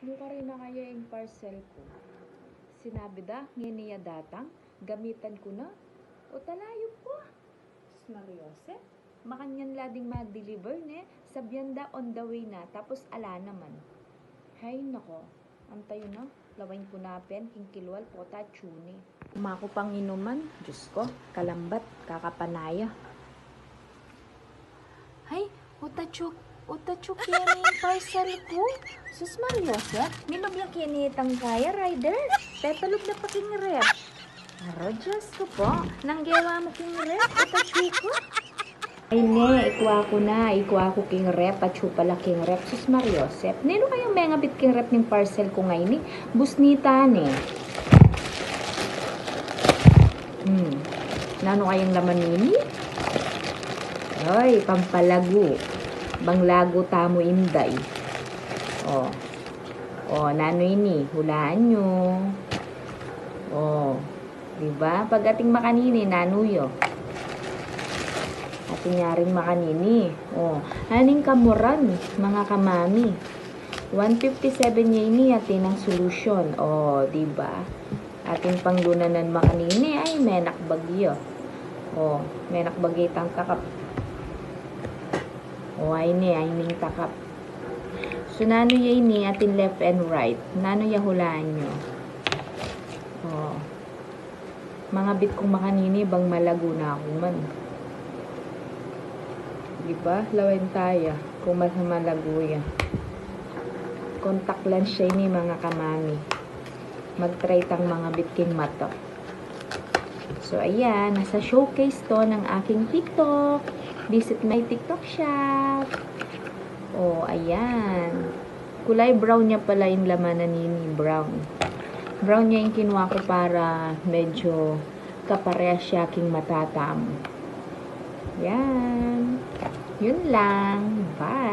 Mukha rin na kaya yung parcel ko. Sinabi da, niya datang, gamitan ko na. O talayo po. Sus Mariose, makanyan lading mag-deliver ne, sabyan da on the way na, tapos ala naman. Hay nako, antayo na, lawain ko na pen, kinkilwal po ta tune. Umako pang inuman, Diyos ko, kalambat, kakapanaya. Hay, utachuk, utachuk yan yung parcel ko. Sus Mariose, may mabyak yan itang kaya, rider. Pepalog na paking rep. Aro, Diyos ko po. Nanggewa mo king rep, utachuk ko. Ay ne, ikwa ko na, ikwa ko king rep, at pala king rep, sus Mariosep. Nino kayang mga bit king rep ng parcel ko ngayon ni? Busnita ni. Hmm. Nano kayang laman nini? Ay, pampalago. Banglago tamo inday. Oh. Oh, nano ini? Hulaan nyo. Oh. Diba? Pag ating makanini, nanuyo. Ating nga rin makanini. Oh. Aning kamuran, mga kamami. 157 niya ini atin ang solusyon. Oh, diba? Ating panglunanan makanini ay menak bagyo. Oh, menak bagyo tang takap. Ay ni, ay ning takap. So, nano ya ini atin left and right. Nano ya hulaan nyo. Oh. Mga bit kong makanini bang malago na ako man. Diba? Lawan tayo. Kung masama laguya. Contact lens siya ini mga kamami. Mag-try tang mga bitking mato. So, ayan. Nasa showcase to ng aking TikTok. Visit my TikTok shop. Oh, ayan. Kulay brown niya pala yung lamanan ni brown. Brown niya yung kinuha ko para medyo kaparehas siya aking matatam. Yan. Yun lang. Bye.